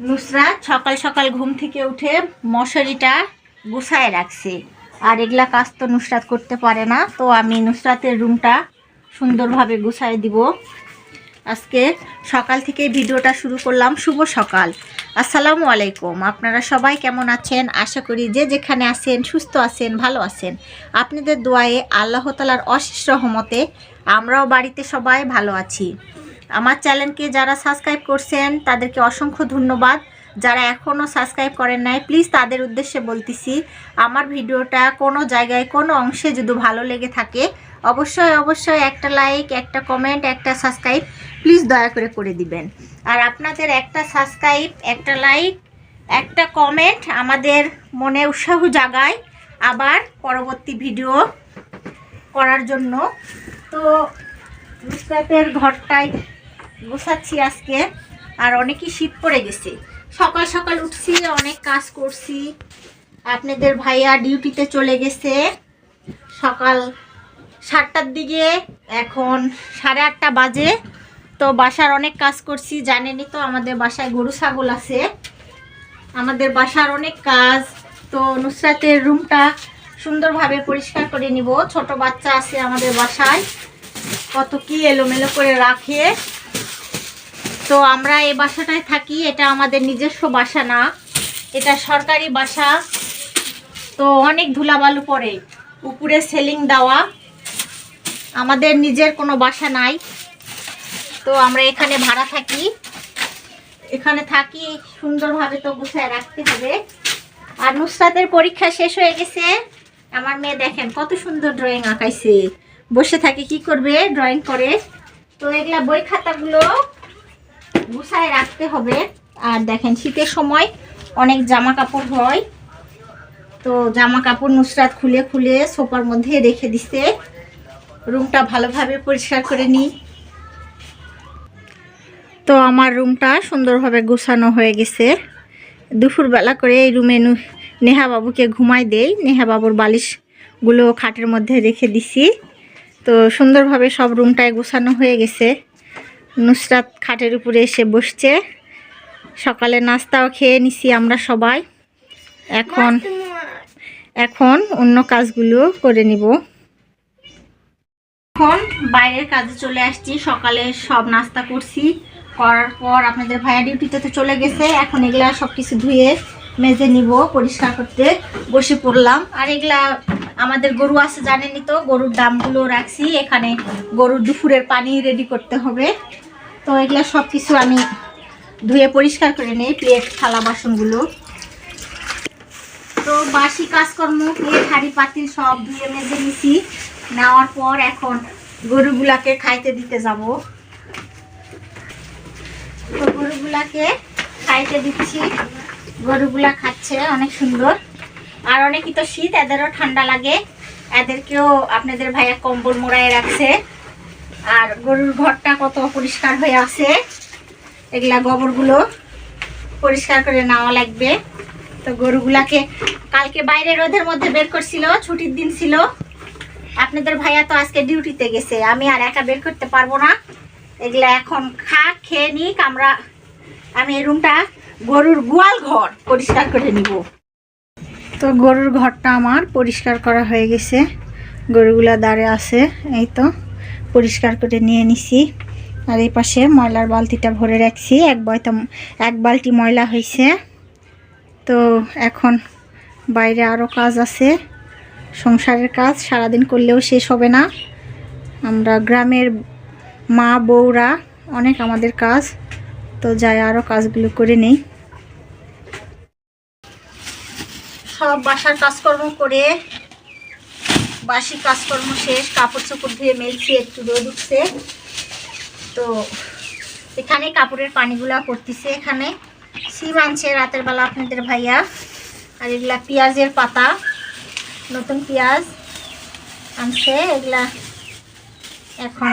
নুসরাত, সকাল সকাল ঘুম থেকে উঠে মশারিটা গুছায় রাখছে। আর এগুলা কাজ তো নুসরাত করতে পারে না, তো আমি নুসরাতের রুমটা সুন্দরভাবে গুছায় দিব। আজকে সকাল থেকে ভিডিওটা শুরু করলাম। শুভ সকাল। আসসালামু আলাইকুম। আপনারা সবাই কেমন আছেন? আশা করি যে যেখানে আছেন, সুস্থ আছেন, ভালো আছেন। আপনাদের দোয়ায়ে আল্লাহ তালার অশেষ রহমতে আমরাও বাড়িতে সবাই ভালো আছি। আমার চ্যানেলকে যারা সাবস্ক্রাইব করছেন, তাদেরকে অসংখ্য ধন্যবাদ। যারা এখনও সাবস্ক্রাইব করেন নাই, প্লিজ তাদের উদ্দেশ্যে বলতেছি, আমার ভিডিওটা কোনো জায়গায়, কোনো অংশে যদি ভালো লেগে থাকে, অবশ্যই অবশ্যই একটা লাইক, একটা কমেন্ট, একটা সাবস্ক্রাইব, প্লিজ দয়া করে করে দিবেন। আর আপনাদের একটা সাবস্ক্রাইব, একটা লাইক, একটা কমেন্ট আমাদের মনে উৎসাহ জাগায় আবার পরবর্তী ভিডিও করার জন্য। তো নুসরাতের ঘরটাই গোছাচ্ছি আজকে, আর অনেকই শীত পড়ে গেছে। সকাল সকাল উঠছি, অনেক কাজ করছি। আপনাদের ভাইয়া ডিউটিতে চলে গেছে। সকাল সাতটার দিকে, এখন সাড়ে আটটা বাজে। তো বাসার অনেক কাজ করছি, জানেনই তো আমাদের বাসায় গরু, ছাগল আছে। আমাদের বাসার অনেক কাজ, তো নুসরাতের রুমটা সুন্দরভাবে পরিষ্কার করে নিব। ছোট বাচ্চা আছে আমাদের বাসায়। কত কি এলোমেলো করে রাখে। তো আমরা এই বাসাটায় থাকি, এটা আমাদের নিজস্ব বাসা না, এটা সরকারি বাসা। তো অনেক ধুলাবালু পড়ে, উপরে সেলিং দেওয়া, আমাদের নিজের কোনো বাসা নাই। তো আমরা এখানে ভাড়া থাকি, এখানে থাকি সুন্দরভাবে তো গুছায় রাখতে হবে। আর নুসরাতের পরীক্ষা শেষ হয়ে গেছে। আমার মেয়ে দেখেন কত সুন্দর ড্রয়িং আঁকাইছে। বসে থাকে, কি করবে? ড্রয়িং করে। তো এগুলা বই খাতাগুলো গুছায় রাখতে হবে। আর দেখেন, শীতের সময় অনেক জামা কাপড় হয়। তো জামা কাপড় নুসরাত খুলে খুলে সোফার মধ্যে রেখে দিছে। রুমটা ভালোভাবে পরিষ্কার করে নিই। তো আমার রুমটা সুন্দরভাবে গোছানো হয়ে গেছে। দুপুরবেলা করে এই রুমে নেহা বাবুকে ঘুমাই দেই। নেহা বাবুর বালিশগুলো খাটের মধ্যে রেখে দিছি। তো সুন্দরভাবে সব রুমটায় গোছানো হয়ে গেছে। নুসরাত খাটের উপরে এসে বসছে। সকালে নাস্তাও খেয়ে নিছি আমরা সবাই। এখন এখন অন্য কাজগুলো করে নিব। এখন বাইরের কাজে চলে আসছি। সকালে সব নাস্তা করছি। করার পর আপনাদের ভাইয়া ডিউটিতে তো চলে গেছে। এখন এগুলা সব কিছু ধুয়ে মেজে নিব পরিষ্কার করতে। বসে পড়লাম। আর এগুলা আমাদের গরু আছে, জানেনই তো, গরুর দামগুলো রাখছি। এখানে গরুর দুপুরের পানি রেডি করতে হবে। তো এগুলো সব কিছু আমি ধুয়ে পরিষ্কার করে নিই প্লেট থালা, বাসনগুলো। তো বাসি কাজকর্ম প্লেট হাঁড়ি, পাতিল সব ধুয়ে মেজে নিছি। নেওয়ার পর এখন গরুগুলাকে খাইতে দিতে যাব। তো গরুগুলাকে খাইতে দিচ্ছি। গরুগুলা খাচ্ছে, অনেক সুন্দর। আর অনেকই তো শীত, এদেরও ঠান্ডা লাগে। এদেরকেও আপনাদের ভাইয়া কম্বল মোড়ায় রাখছে। আর গরুর ঘরটা কত পরিষ্কার হয়ে আছে। এগুলা গোবরগুলো পরিষ্কার করে নেওয়া লাগবে। তো গরুগুলাকে কালকে বাইরে রোদের মধ্যে বের করছিল, ছুটির দিন ছিল। আপনাদের ভাইয়া তো আজকে ডিউটিতে গেছে, আমি আর একা বের করতে পারব না। এগুলা এখন খা, খেয়ে নিক, আমরা আমি এই রুমটা গরুর গোয়াল ঘর পরিষ্কার করে নিব। তো গরুর ঘরটা আমার, পরিষ্কার করা হয়ে গেছে। গরুগুলা দাঁড়ে আছে, এই তো। পরিষ্কার করে নিয়ে নিছি। আর এই পাশে ময়লার বালতিটা ভরে রাখছি। এক বয়তা এক বালতি ময়লা হয়েছে তো এখন বাইরে আরও কাজ আছে। সংসারের কাজ, সারাদিন করলেও শেষ হবে না। আমরা গ্রামের মা, বউরা, অনেক আমাদের কাজ। তো যাই আরও কাজগুলো করে নেই। সব বাসার কাজকর্ম করে বাসি কাজকর্ম শেষ কাপড় চোপড় ধুয়ে মেলছি, একটু রোদ উঠছে। তো এখানে কাপড়ের পানিগুলা পড়তেছে এখানে। সিম আনছে রাতের বেলা আপনাদের ভাইয়া। আর এগুলা পেঁয়াজের পাতা, নতুন পেঁয়াজ আনছে। এগুলা এখন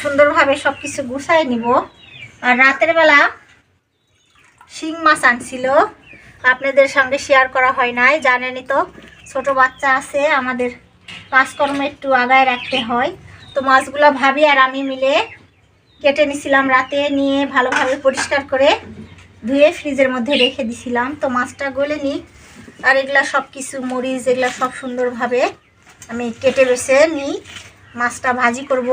সুন্দরভাবে সব কিছু গুছাই নিব। আর রাতের বেলা শিং মাছ আনছিল। আপনাদের সঙ্গে শেয়ার করা হয় নাই জানেনই তো, ছোট বাচ্চা আছে, আমাদের কাজকর্ম একটু আগায় রাখতে হয়। তো মাছগুলো ভাবি আর আমি মিলে কেটে নিছিলাম রাতে, নিয়ে ভালোভাবে পরিষ্কার করে ধুয়ে ফ্রিজের মধ্যে রেখে দিছিলাম। তো মাছটা গলে নিই আর এগুলা সব কিছু মরিচ, এগুলা সব সুন্দরভাবে আমি কেটে বেছে নিই। মাছটা ভাজি করব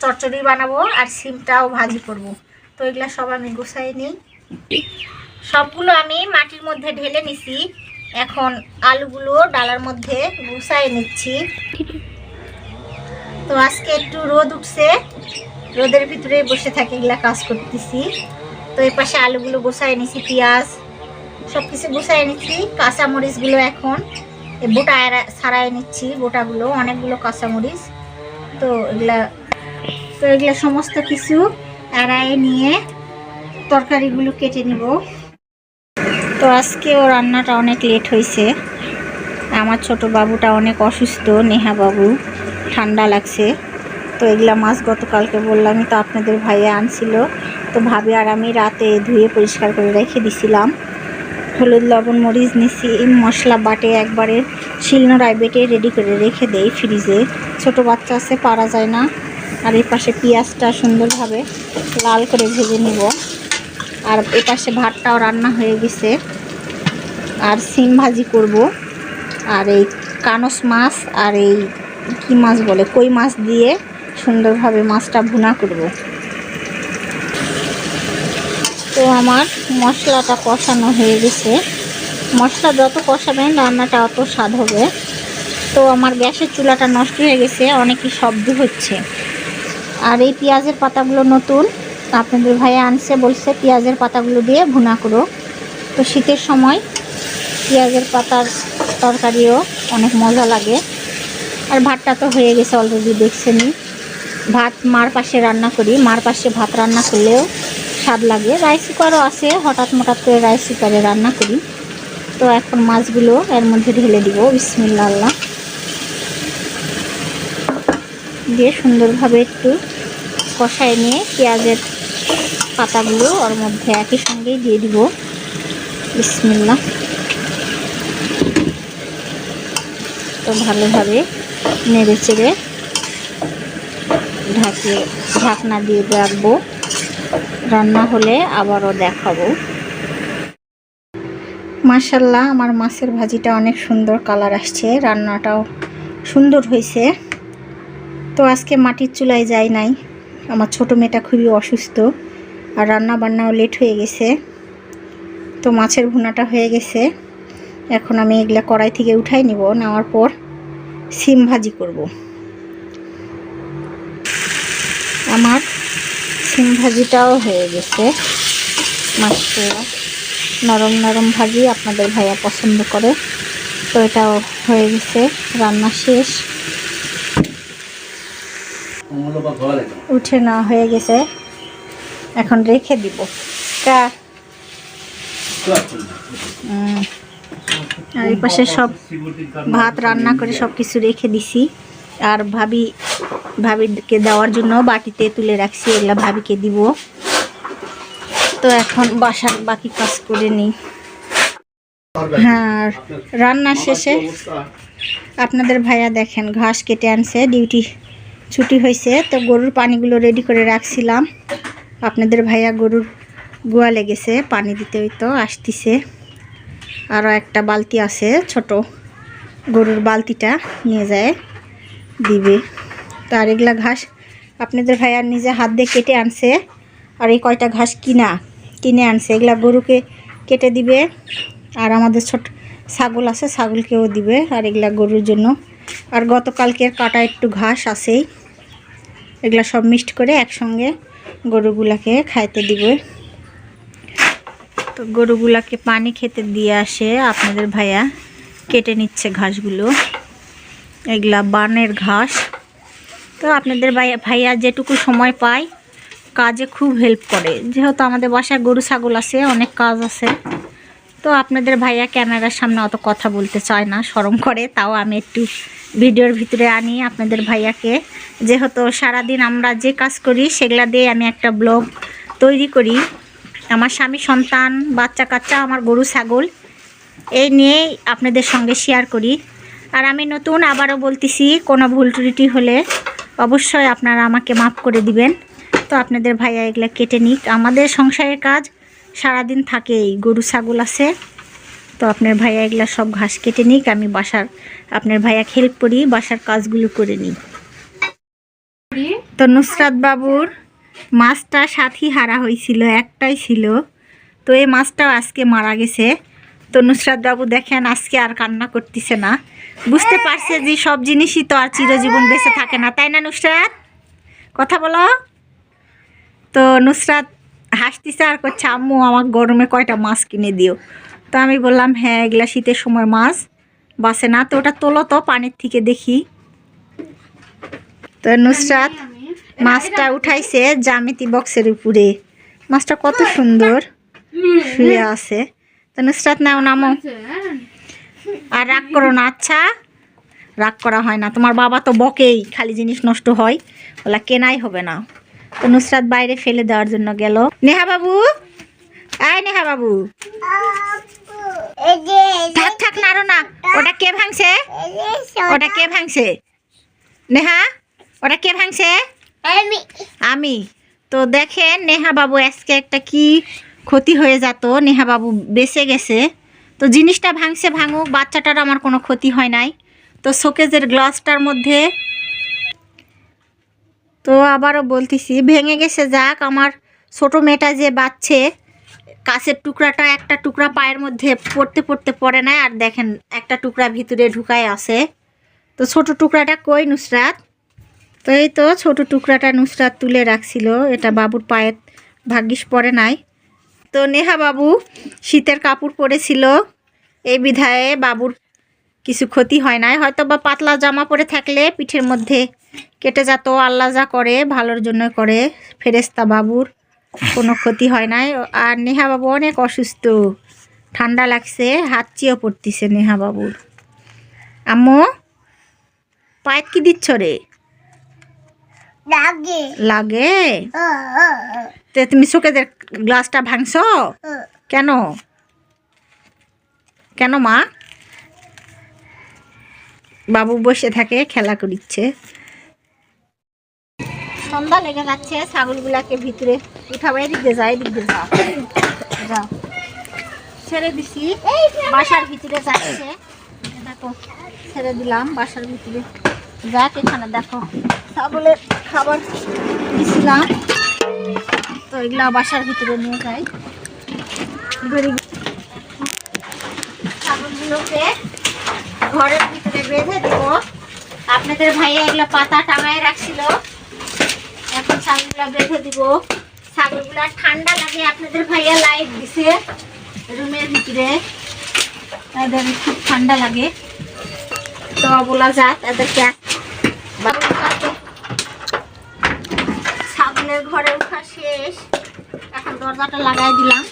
চচ্চড়ি বানাবো, আর সিমটাও ভাজি করব। তো এগুলা সব আমি গুছাই নিই। সবগুলো আমি মাটির মধ্যে ঢেলে নিছি। এখন আলুগুলো ডালার মধ্যে গুছাই নিচ্ছি। তো আজকে একটু রোদ উঠছে। রোদের ভিতরে বসে থাকি এগুলা কাজ করতেছি। তো এই পাশে আলুগুলো গোছাই নিছি, পেঁয়াজ সব কিছু গুছাই নিচ্ছি কাঁচামরিচগুলো এখন বোটা ছাড়াই নিচ্ছি, বোটাগুলো, অনেকগুলো কাঁচামরিচ। তো এগুলা, তো এগুলো সমস্ত কিছু এড়াই নিয়ে তরকারিগুলো কেটে নিব। তো আজকে ও রান্নাটা অনেক লেট হয়েছে আমার ছোট বাবুটা অনেক অসুস্থ, নেহা বাবু। ঠান্ডা লাগছে। তো এগুলা মাছ গতকালকে বললামই তো আপনাদের ভাইয়া আনছিল। তো ভাবি আর আমি রাতে ধুয়ে পরিষ্কার করে রেখে দিছিলাম। হলুদ, লবণ, মরিচ নিছি মশলা বাটে একবারে শিলনোড়ায় বেটে রেডি করে রেখে দেই ফ্রিজে ছোট বাচ্চা আছে, পারা যায় না। আর এই পাশে পেঁয়াজটা সুন্দরভাবে লাল করে ভেজে নিব। আর এ পাশে ভাতটাও রান্না হয়ে গেছে। আর সিম ভাজি করব। আর এই কানস মাছ আর এই কি মাছ বলে, কই মাছ দিয়ে সুন্দরভাবে মাছটা ভুনা করব। তো আমার মশলাটা কষানো হয়ে গেছে। মশলা যত কষাবেন রান্নাটা অত স্বাদ হবে। তো আমার গ্যাসের চুলাটা নষ্ট হয়ে গেছে, অনেকই শব্দ হচ্ছে। আর এই পেঁয়াজের পাতাগুলো নতুন। আপনাদের ভাইয়া আনছে, বলছে পেঁয়াজের পাতাগুলো দিয়ে ভুনা করো তো শীতের সময় পেঁয়াজের পাতার তরকারিও অনেক মজা লাগে। আর ভাতটা তো হয়ে গেছে অলরেডি দেখছেনই। ভাত মার পাশে রান্না করি, মার পাশে ভাত রান্না করলেও স্বাদ লাগে। রাইস কুকারও আছে, হঠাৎ মঠাৎ করে রাইস কুকারে রান্না করি। তো এখন মাছগুলো এর মধ্যে ঢেলে দিব বিসমিল্লা দিয়ে সুন্দরভাবে একটু কষায় নিয়ে পেঁয়াজের পাতাগুলো ওর মধ্যে একই সঙ্গেই দিয়ে দিব। বিসমিল্লা তো ভালোভাবে নেড়ে চেড়ে ঢাকে ঢাকনা দিয়ে রাখব। রান্না হলে আবারও দেখাবো। মাশাল্লাহ, আমার মাছের ভাজিটা অনেক সুন্দর কালার আসছে। রান্নাটাও সুন্দর হয়েছে। তো আজকে মাটির চুলায় যাই নাই। আমার ছোটো মেয়েটা খুবই অসুস্থ। আর রান্না বান্নাও লেট হয়ে গেছে। তো মাছের ভুনাটা হয়ে গেছে। এখন আমি এগুলা কড়াই থেকে উঠাই নিব নেওয়ার পর সিম ভাজি করব। আমার সিম ভাজিটাও হয়ে গেছে। মাছটা নরম নরম ভাজি আপনাদের ভাইয়া পছন্দ করে। তো এটাও হয়ে গেছে রান্না শেষ। উঠে না হয়ে গেছে। এখন রেখে দিব। উম, আর এই পাশে সব ভাত রান্না করে সব কিছু রেখে দিছি। আর ভাবি ভাবিকে দেওয়ার জন্য বাটিতে তুলে রাখছি এগুলা ভাবিকে দিব। তো এখন বাসার বাকি কাজ করে নিই। হ্যাঁ রান্না শেষে আপনাদের ভাইয়া দেখেন ঘাস কেটে আনছে ডিউটি ছুটি হয়েছে তো গরুর পানিগুলো রেডি করে রাখছিলাম। আপনাদের ভাইয়া গরুর গোয়ালে লেগেছে, পানি দিতে হইতো, আসতিছে। আরও একটা বালতি আছে, ছোট। গরুর বালতিটা নিয়ে যায়, দিবে। তো আর এগুলা ঘাস আপনাদের ভাইয়ার নিজে হাত দিয়ে কেটে আনছে, আর এই কয়টা ঘাস কিনা, কিনে আনছে। এগুলা গরুকে কেটে দিবে, আর আমাদের ছোট ছাগল আছে, ছাগলকেও দিবে, আর এগুলা গরুর জন্য। আর গতকালকের কাটা একটু ঘাস আছেই। এগুলা সব মিক্সড করে একসঙ্গে গরুগুলাকে খাইতে দিব তো গরুগুলাকে পানি খেতে দিয়ে আসে আপনাদের ভাইয়া। কেটে নিচ্ছে ঘাসগুলো। এগুলা বানের ঘাস। তো আপনাদের ভাইয়া ভাইয়া যেটুকু সময় পায়, কাজে খুব হেল্প করে। যেহেতু আমাদের বাসায় গরু, ছাগল আছে, অনেক কাজ আছে। তো আপনাদের ভাইয়া ক্যামেরার সামনে অত কথা বলতে চায় না, শরম করে, তাও আমি একটু ভিডিওর ভিতরে আনি আপনাদের ভাইয়াকে। যেহেতু সারাদিন আমরা যে কাজ করি, সেগুলা দিয়ে আমি একটা ব্লগ তৈরি করি। আমার স্বামী সন্তান, বাচ্চা কাচ্চা, আমার গরু, ছাগল, এই নিয়েই আপনাদের সঙ্গে শেয়ার করি। আর আমি নতুন আবারও বলতেছি, কোনো ভুল ত্রুটি হলে অবশ্যই আপনারা আমাকে মাফ করে দিবেন। তো আপনাদের ভাইয়া এগুলো কেটে নিক। আমাদের সংসারের কাজ সারাদিন থাকেই গরু, ছাগল আছে। তো আপনার ভাইয়া এগুলা সব ঘাস কেটে নিক, আমি বাসার, আপনার ভাইয়া হেল্প করি, বাসার কাজগুলো করে নিই। তো নুসরাত বাবুর মাছটা সাথী হারা হয়েছিল, একটাই ছিল। তো এই মাছটাও আজকে মারা গেছে। তো নুসরাত বাবু দেখেন, আজকে আর কান্না করতেছে না। বুঝতে পারছে যে সব জিনিসই তো আর চিরজীবন বেঁচে থাকে না। তাই না নুসরাত? কথা বলো। তো নুসরাত হাসতেছে আর করছে আম্মু আমার গরমে কয়টা মাছ কিনে দিও? তো আমি বললাম হ্যাঁ এগুলা শীতের সময় মাছ বাসে না। তো ওটা তোলো তো পানির থেকে দেখি। তো নুসরাত মাছটা উঠাইছে জামিতি বক্সের উপরে। মাছটা কত সুন্দর শুয়ে আছে। তো নুসরাত নাও নামো। আর রাগ করো না আচ্ছা। রাগ করা হয় না। তোমার বাবা তো বকেই খালি জিনিস নষ্ট হয়। ওলা কেনাই হবে না। তো নুসরাত বাইরে ফেলে দেওয়ার জন্য গেল। নেহা বাবু? আয় নেহা বাবু। থাক থাক, নাড়ো না। ওটা কে ভাঙছে? ওটা কে ভাঙছে? নেহা, ওটা কে ভাঙছে? আমি। তো দেখেন, নেহা বাবু আজকে একটা কি ক্ষতি হয়ে যেত। নেহা বাবু বেঁচে গেছে। তো জিনিসটা ভাঙছে, ভাঙুক বাচ্চাটার আমার কোনো ক্ষতি হয় নাই। তো শোকেজের গ্লাসটার মধ্যে তো আবারও বলতেছি, ভেঙে গেছে যাক, আমার ছোট মেয়েটা যে বাচ্চে, কাছের টুকরাটা একটা টুকরা পায়ের মধ্যে পড়তে পড়তে পড়ে না আর দেখেন একটা টুকরা ভিতরে ঢুকায় আছে। তো ছোট টুকরাটা কই নুসরাত? তো এই তো ছোট টুকরাটা নুসরাত তুলে রাখছিল, এটা বাবুর পায়ের ভাগ্যিস পরে নাই। তো নেহা বাবু শীতের কাপড় পরেছিল, এই বিধায়ে বাবুর কিছু ক্ষতি হয় নাই হয়তো বা পাতলা জামা পরে থাকলে পিঠের মধ্যে কেটে যেত আল্লাহ যা করে ভালোর জন্য করে। ফেরেস্তা বাবুর কোনো ক্ষতি হয় নাই। আর নেহা বাবু অনেক অসুস্থ। ঠান্ডা লাগছে হাত চিও পড়তিছে নেহা বাবুর। আম্মু পায়েত কি দিচ্ছ রে? লাগে। তে তুমি শোকেজের গ্লাসটা ভাঙছো? কেন? কেন মা? বাবু বসে থাকে খেলা করিচ্ছে। সন্ধ্যা লেগে যাচ্ছে, ছাগলগুলাকে ভিতরে উঠাবো এদিক দিয়ে যাও। এদিক দিয়ে যাও। ছেড়ে দিছি। বাসার ভিতরে যাচ্ছে। দেখো, ছেড়ে দিলাম বাসার ভিতরে। যাক, এখানে দেখো, ছাগলের খাবার দিছিলাম। তো এগুলা বাসার ভিতরে নিয়ে যাই। ছাগলগুলোকে ঘরের ভিতরে বেঁধে দেব। আপনাদের ভাইয়া এগুলো পাতা টাঙায় রাখছিল। বেঁধে দিব। ঠান্ডা লাগে, আপনাদের ভাইয়া লাইট দিছে রুমের ভিতরে। খুব ঠান্ডা লাগে। তো বলা এদেরকে বাবুগুলোকে ছাগলের ঘরে উঠা শেষ। এখন দরজাটা লাগাই দিলাম।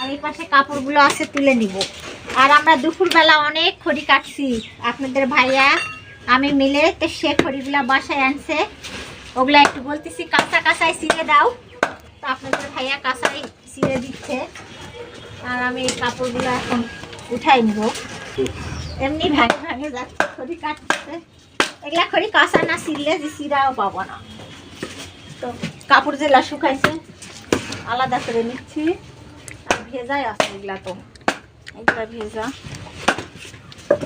আর এই পাশে কাপড়গুলো আছে, তুলে নিব। আর আমরা দুপুরবেলা অনেক খড়ি কাটছি। আপনাদের ভাইয়া, আমি মিলে, তো সে খড়িগুলা বাসায় আনছে। ওগুলা একটু বলতেছি, কাঁচা কাঁচায় ছিঁড়ে দাও। তো আপনাদের ভাইয়া কাঁচাই ছিঁড়ে দিচ্ছে। আর আমি এই কাপড়গুলো এখন উঠাই নিব। এমনি ভাঙে ভাঙে যাচ্ছে, খড়ি কাটতেছে। এগুলা খড়ি কাঁচা না ছিঁড়লে যে চিরাও পাবো না। তো কাপড় জেলা শুকাইছে, আলাদা করে নিচ্ছি। আর ভেজাই আছে এগুলা তো। এগুলা ভেজা।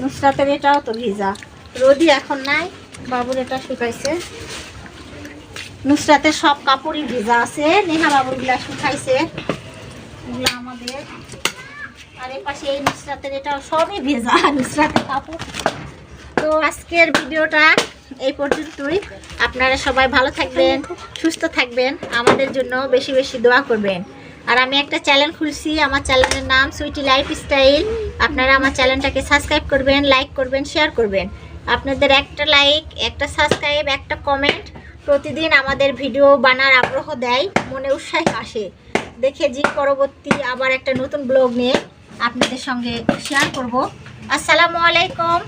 নুসরাতের এটাও তো ভেজা। রোদি এখন নাই, বাবুর এটা শুকাইছে। নুসরাতের সব কাপড়ই ভেজা আছে। নেহা বাবুরগুলা শুকাইছে। এগুলো আমাদের। আর পাশে এই নুসরাতের এটাও সবই ভেজা, নুসরাতের কাপড়। তো আজকের ভিডিওটা এই পর্যন্তই। আপনারা সবাই ভালো থাকবেন, সুস্থ থাকবেন। আমাদের জন্য বেশি বেশি দোয়া করবেন। আর আমি একটা চ্যানেল খুলছি, আমার চ্যানেলের নাম সুইটি লাইফ স্টাইল আপনারা আমার চ্যানেলটাকে সাবস্ক্রাইব করবেন, লাইক করবেন, শেয়ার করবেন। আপনাদের একটা লাইক, একটা সাবস্ক্রাইব, একটা কমেন্ট প্রতিদিন আমাদের ভিডিও বানার আগ্রহ দেয়, মনে উৎসাহ আসে। দেখে জি পরবর্তী আবার একটা নতুন ব্লগ নিয়ে আপনাদের সঙ্গে শেয়ার করব। আসসালামু আলাইকুম।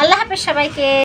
আল্লাহ হাফেজ সবাইকে।